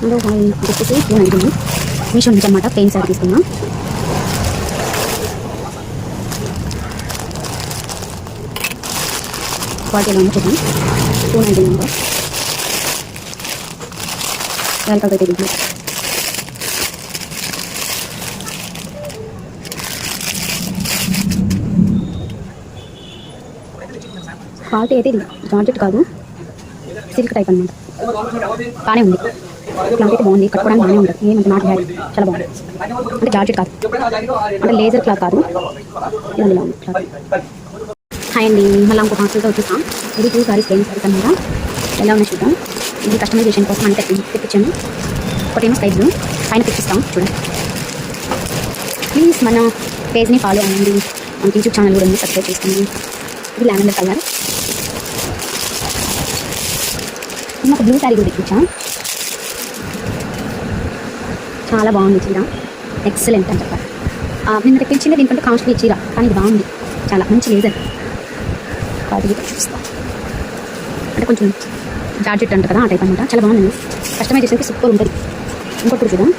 Hello hi. ఇది వచ్చేసి phone అడిగింది మీషో నుంచి అనమాట పెయిన్ శారీ తీసుకున్నా క్వాలిటీలో ఉంటుంది two ninety number welcome colour అయితే క్వాలిటీ అయితే ఇది. జార్జెట్ కాదు. సిల్క్ టైప్ అనమాట బాగానే ఉంది. క్లాత్ బాగుంది కట్టుకోవడానికి బాగానే ఉంటుంది ఏమంటే నాట్ హ్యాడ్ చాలా బాగుంది. అంటే జార్జెట్ కాదు. అంటే లేజర్ క్లాత్ కాదు. ఇలా ఉంది హాయ్ అండి. మళ్ళీ ఇంకో హాస్టల్తో వచ్చేసాం ఇది టూ సారీస్ పెయిన్ సారీస్ అనమాట ఎలా ఉన్నాయి చూద్దాం. ఇది కస్టమైజేషన్ కోసం అంటే తెప్పించాను. ఒకటేమో స్కై బ్లూ పైన తెప్పిస్తాం చూడండి. ప్లీజ్ మన పేజ్ని ఫాలో అవ్వండి. మన యూట్యూబ్ ఛానల్ కూడా ఉంది. సబ్స్క్రైబ్ చేసుకోండి. ఇది లావెండర్ కలర్ నేను ఒక బ్లూ శారీ కూడా తెప్పించాం. చాలా బాగుంది చీర. ఎక్సలెంట్ అని చెప్పారు. నిన్న తెప్పించింది దీనికంటే కాస్ట్లీ చీర కానీ ఇది బాగుంది. చాలా మంచి లేజర్ క్వాలిటీ చూపిస్తాం. అంటే కొంచెం జార్జెట్ అంటారు కదా ఆ టైప్ అనమాట చాలా బాగుంది. కస్టమైజేషన్కి సూపర్ ఉంటుంది. ఇంకొకటి చూద్దాం.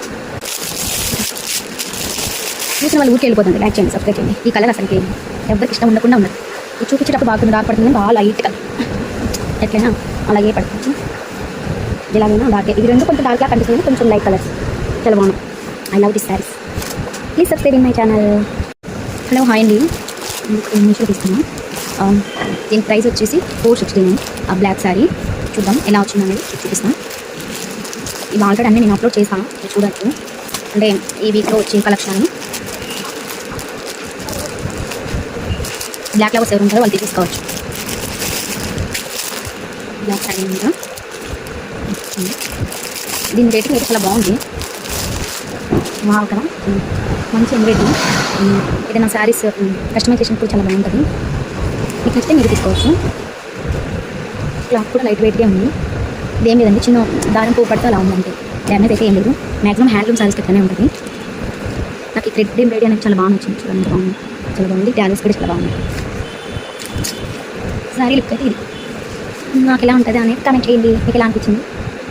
చూసిన వాళ్ళు ఊరికి వెళ్ళిపోతుంది లైక్ చేయండి సబ్స్క్రైబ్ చేయండి. ఈ కలర్ అసలుకి ఎవరికి ఇష్టం ఉండకుండా ఉండదు ఇది చూపించేటప్పుడు బాగా డార్క్ పడుతుంది బాగా లైట్గా ఎట్లయినా అలాగే పడుతుంది ఇలాగైనా డార్క్ ఇవి రెండు కొంచెం డార్క్గా కనిపిస్తుంది. కొంచెం లైట్ కలర్స్ చాలా బాగున్నాయి I love this sarees please subscribe in my channel hello hi అండి మీషో తీసుకున్నాం? దీని ప్రైస్ వచ్చేసి ఫోర్ సిక్స్టీ నైన్ ఆ బ్లాక్ శారీ చూద్దాం ఎలా వచ్చింది అనేది చూపిస్తాం. ఇవి ఆల్రెడీ అన్నీ నేను అప్లోడ్ చేస్తాను. చూడచ్చు అంటే ఈ వీక్లో వచ్చే కలెక్షన్ అని బ్లాక్ లవర్స్ ఎవరు ఉంటారో వాళ్ళు తీసుకోవచ్చు బ్లాక్ శారీ దీని రేటింగ్ అయితే చాలా బాగుంది. వావ్ కదా మంచి ఎంబ్రాయిడరీ. ఏదైనా శారీస్ కస్టమైజేషన్ కూడా చాలా బాగుంటుంది. మీకు నచ్చితే మీరు తీసుకోవచ్చు. క్లాత్ కూడా లైట్ వెయిట్గా ఉంది. ఇదేం లేదండి చిన్న దారం పువ్వు పడితే అలా ఉందండి. డ్యామేజ్ అయితే ఏం లేదు. మ్యాక్సిమం హ్యాండ్లూమ్ శారీస్ ఎక్కడనే ఉంటుంది. నాకు ఈ థ్రెడ్ ఎంబ్రాయిడరీ అనేది చాలా బాగా నచ్చింది చూడండి. బాగుంది. చాలా బాగుంది. డ్యామేజ్ కూడా చాలా బాగుంది శారీ లుక్ అయితే ఇది. నాకు ఎలా ఉంటుంది అనేది కనెక్ట్ చేయండి. మీకు ఎలా అనిపించింది?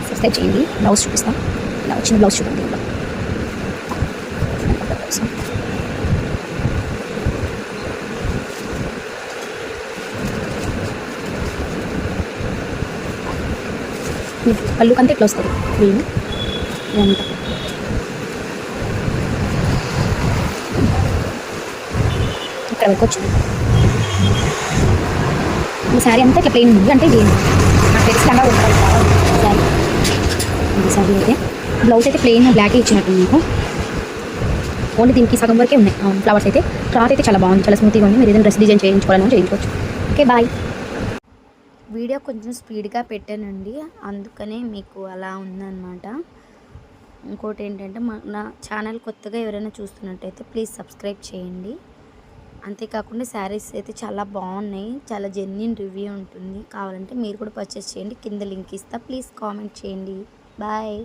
సబ్స్క్రైబ్ చేయండి. బ్లౌజ్ చూపిస్తాం. ఇలా వచ్చిన బ్లౌజ్ చూడండి. ఇలా. మీకు పళ్ళు కంటే ఇట్లా వస్తుంది క్రీమ్ ఇదంతా ఇక్కడ వరకు వచ్చింది ఈ శారీ అంతా ఇట్లా ప్లెయిన్ ఉంది. అంటే ఇది నాకు తెలిసిలాగా ఉంటుంది శారీ ఇది శారీ అయితే. బ్లౌజ్ అయితే ప్లెయిన్ బ్లాక్ ఇచ్చినట్టు మీకు. ఓన్లీ దీనికి సగం వరకే ఉన్నాయి. ఫ్లవర్స్ అయితే. క్లాత్ అయితే చాలా బాగుంది చాలా స్మూత్గా ఉంది. మీరు ఏదైనా డ్రెస్ డిజైన్ చేయించుకోవాలని చేయించుకోవచ్చు. ఓకే బాయ్ వీడియో కొంచెం స్పీడ్గా పెట్టానండి. అందుకనే మీకు అలా ఉందన్నమాట. ఇంకోటి ఏంటంటే మా నా ఛానల్ కొత్తగా ఎవరైనా చూస్తున్నట్టయితే ప్లీజ్ సబ్స్క్రైబ్ చేయండి. అంతేకాకుండా శారీస్ అయితే చాలా బాగున్నాయి. చాలా జెన్యున్ రివ్యూ ఉంటుంది. కావాలంటే మీరు కూడా పర్చేస్ చేయండి. కింద లింక్ ఇస్తా. ప్లీజ్ కామెంట్ చేయండి. బాయ్